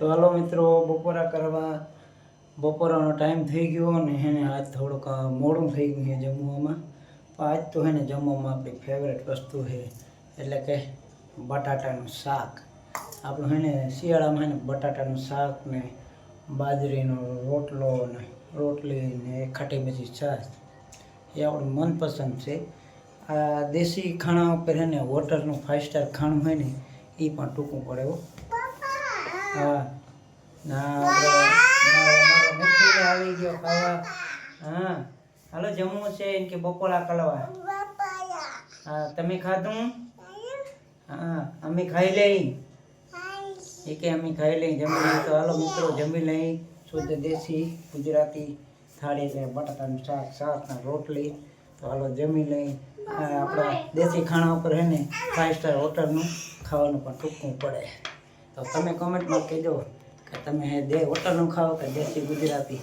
તો હાલો મિત્રો, બપોરા કરવા બપોરાનો ટાઈમ થઈ ગયો અને એને આજ થોડુંક મોડું થઈ ગયું છે જમવામાં. પણ આજ તો એને જમવામાં આપણી ફેવરેટ વસ્તુ છે, એટલે કે બટાટાનું શાક. આપણું એને શિયાળામાં એને બટાટાનું શાક ને બાજરીનો રોટલો ને રોટલી ને ખાટી મીઠી છાશ એ આપણું મનપસંદ છે. આ દેશી ખાણા ઉપર એને ને હોટલનું ફાઇવ સ્ટાર ખાણું હોય ને એ પણ ટૂંકું પડે હો. ના આપણે ના, આવી ગયો ખાવા. હા. હાલો જમવું છે કે બપોરા કરવા હા તમે ખાધું? હા અમે ખાઈ લઈ. એ કે અમે ખાઈ લઈ જમી લઈ તો હાલો મિત્રો જમી લઈ. શુદ્ધ દેશી ગુજરાતી થાળી એટલે બટાટાનું શાક શાકના રોટલી. તો હાલો જમી લઈ. આપણા દેશી ખાણા ઉપર હે ને ફાઇવ સ્ટાર હોટલનું ખાવાનું પણ ટૂંકવું પડે. તો તમે કોમેન્ટમાં કહેજો કે તમે દે હોટલનું ખાઓ કે દેશી ગુજરાતી.